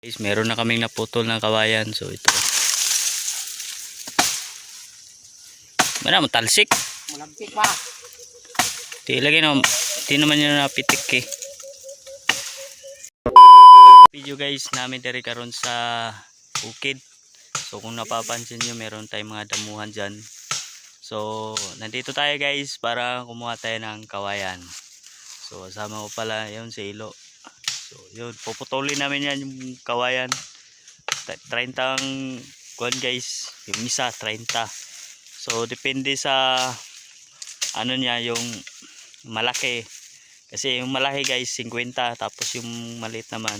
Guys, meron na kaming naputol ng kawayan. So ito. Mana mo talsik? Malagtik pa. Di lagi na di naman yun napitik eh. Video guys namin dari karon sa bukid. So kung napapansin nyo meron tayong mga damuhan dyan. So nandito tayo guys para kumuha tayo ng kawayan. So kasama ko pala yun si Ilo. So yun puputulin namin yan yung kawayan. Ta- 30 ang kuhan guys. Yung isa 30. So depende sa ano niya yung malaki. Kasi yung malaki guys 50 tapos yung maliit naman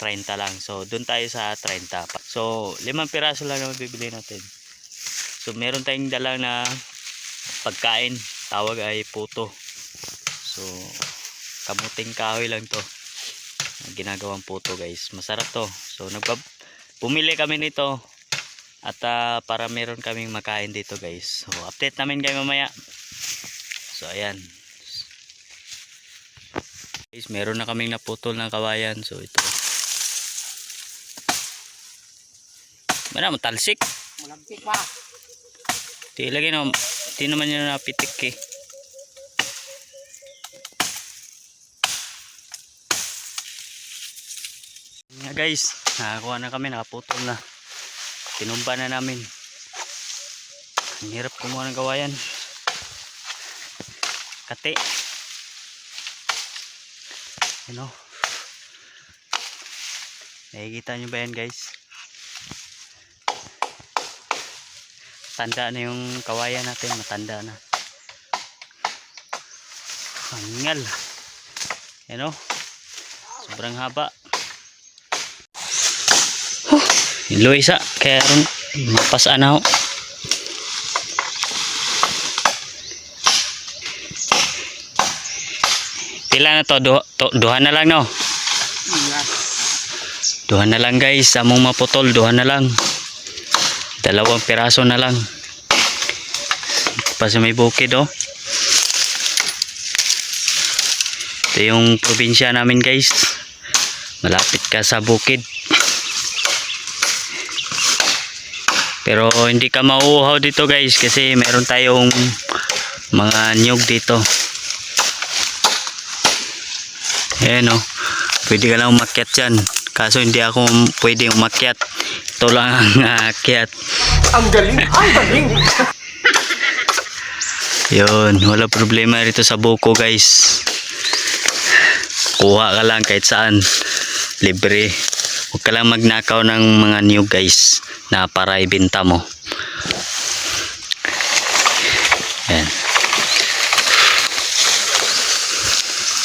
30 lang. So doon tayo sa 30. So limang piraso lang naman bibili natin. So meron tayong dala na pagkain. Tawag ay puto. So kamuting kahoy lang to. Ang Ginagawang puto guys. Masarap to. So nagpa bumili kami nito at ah, para meron kaming makain dito guys. So update namin kayo mamaya. So ayan. Guys, meron na kaming naputol ng kawayan. So ito. Mana mo talsik? Malagtik pa. Di lagi na di naman yun napitik eh. Guys, nakakuha na kami, nakaputol na. Tinumba na namin. Ang hirap kumuha ng gawayan. Kati. Ano? Nakikita nyo ba yan guys? Tanda na yung kawayan natin, matanda na. Hangal. Yan o. Sobrang haba. Huh, Ilo isa. Kaya ron, mapasa na ako. Pila na to? Duha, to, duha na lang no? Duha na lang guys. Among maputol, duha na lang. Dalawang piraso na lang. Pa may bukid oh. Ito yung probinsya namin guys. Malapit ka sa bukid. Pero hindi ka mauuhaw dito guys kasi meron tayong mga nyug dito. Ayan oh. Pwede ka lang umakyat dyan. Kaso hindi ako pwede umakyat. Ito lang ang aakyat. Ang galing. Ang galing. Yun, wala problema rito sa buko guys. Kuha ka lang kahit saan. Libre. Huwag ka lang magnakaw ng mga new guys na para ibenta mo. Yan.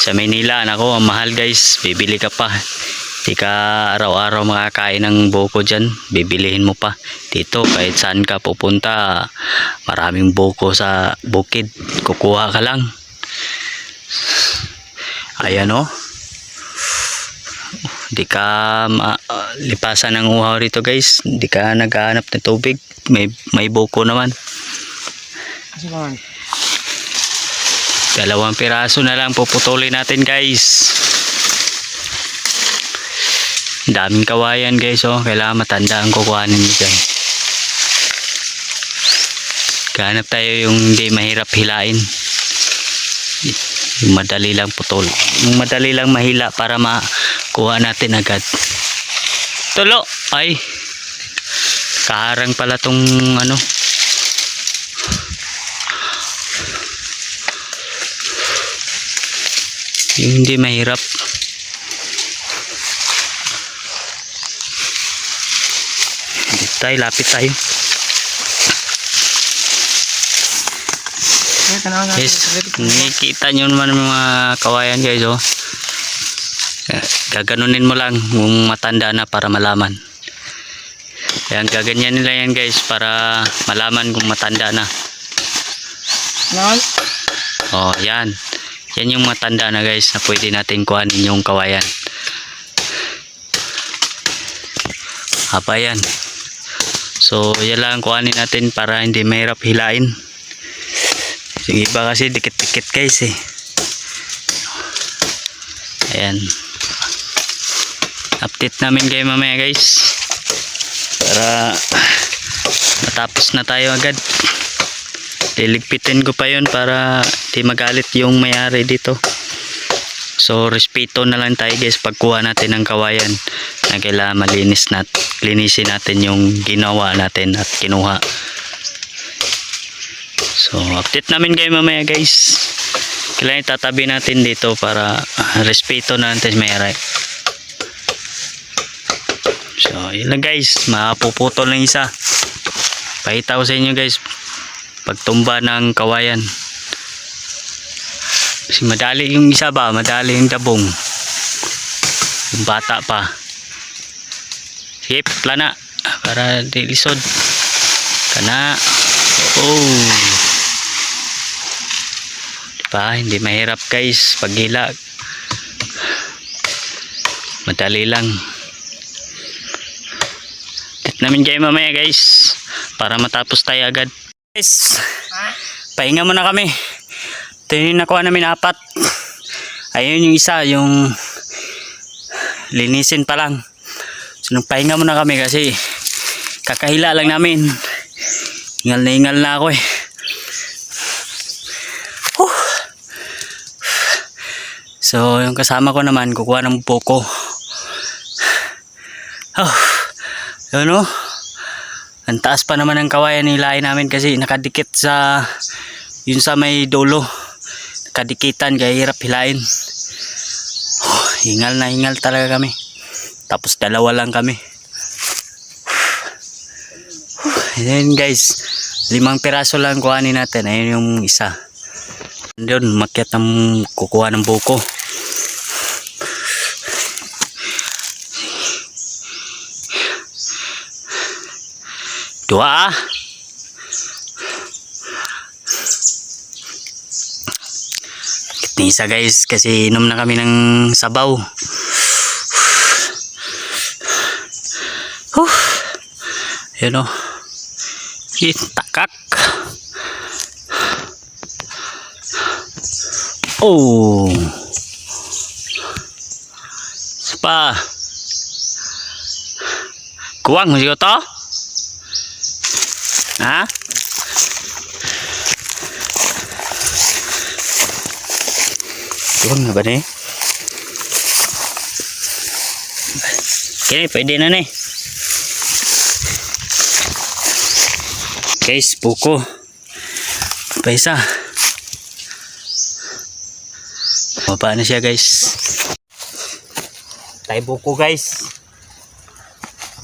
Sa Maynila, nako, ang mahal guys. Bibili ka pa. Di ka araw-araw makakain ng buko dyan. Bibilihin mo pa. Dito, kahit saan ka pupunta, maraming buko sa bukid. Kukuha ka lang. Ayan o. Di ka ma- lipasan ng uhaw rito guys. Di ka naghahanap ng tubig. May, may buko naman. Dalawang piraso na lang puputulin natin guys. Daming kawayan guys oh. Kailangan matanda ang kukuhanin nyo dyan. Ganap tayo yung hindi mahirap hilain. Yung madali lang putol. Yung madali lang mahila para makuha natin agad. Tulo! Ay! Kaharang pala tong ano. Yung hindi mahirap. Dito tayo, lapit tayo. Yes, nakikita nyo naman mga kawayan guys oh. Gaganunin mo lang kung matanda na para malaman. Ayan, gaganyan nila yan guys para malaman kung matanda na. Yan. Oh, yan. Yan yung matanda na guys na pwede natin kuhanin yung kawayan. Haba yan. So, yan lang kuhanin natin para hindi mahirap hilain. Yung iba kasi dikit-dikit guys eh. Ayan. Update namin kayo mamaya guys. Para matapos na tayo agad. Liligpitin ko pa yun para di magalit yung mayari dito. So respeto na lang tayo guys pagkuha natin ng kawayan na kailangan malinis nat linisin natin yung ginawa natin at kinuha. So update namin kayo mamaya guys. Kailangan itatabi natin dito para respeto na natin mayari so yun lang guys. Mapuputol ng isa. Pakita ko sa inyo guys. Pagtumba ng kawayan. Kasi madali yung isa ba? Madali yung dabong yung bata pa. Sige plana para di lisod kana oh. Diba? Hindi mahirap guys. Paghila madali lang namin kayo mamaya guys. Para matapos tayo agad. Guys pahinga muna kami. Ito yung nakuha namin apat. Ayun yung isa yung linisin pa lang. So nagpahinga muna kami kasi kakahila lang namin. Hingal na hingal na ako eh. Whew. so yung kasama ko naman kukuha ng buko. Oh, yun oh ang taas pa naman ng kawayan nilain namin kasi nakadikit sa yun sa may dulo. Nakadikitan kaya hirap hilain. Oh, hingal na hingal talaga kami. Tapos dalawa lang kami. Ayan guys. Limang piraso lang kuhanin natin. Ayun yung isa. Doon makyat ng kukuha ng buko dua ah Isa guys kasi inom na kami ng sabaw. Huh. Yun o. Itakak. Oh. Pa. Kuwang mo to? Ha? Kuwang na ba ni? Okay, pwede na ni. Guys, buko. Pa isa. Baba na siya guys. Tayo buko guys.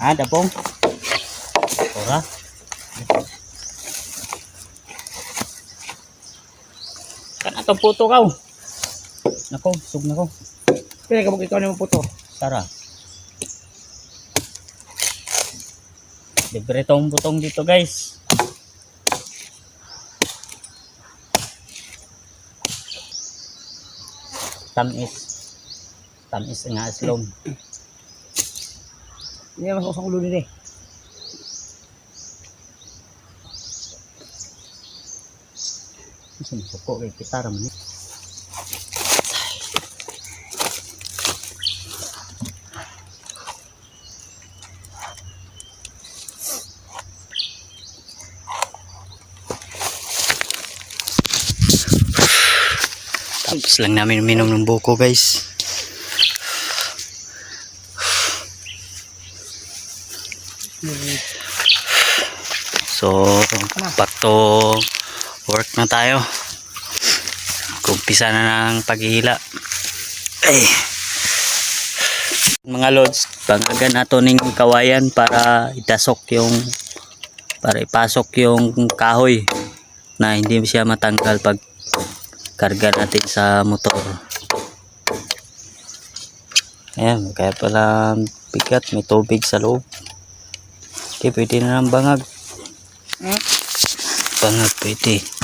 Ah, dabong. Ora. Atong puto kaw. Nako, sug nako. Kaya ka ikaw na mo puto. Tara. Libre tong butong dito guys. Tamis. Tamis nga aslom. Hindi masok sa ulo nila eh. Kasi suko kay kitara man. eh. Tapos lang namin minom ng buko guys. So, to work na tayo. Kumpisa na ng paghihila. Ay. Mga lods, bangagan nato ning kawayan para itasok yung para ipasok yung kahoy na hindi siya matanggal pag karga natin sa motor. Ayan, kaya pala bigat, may tubig sa loob. Okay, pwede na ng bangag. Hmm? Bangag pwede.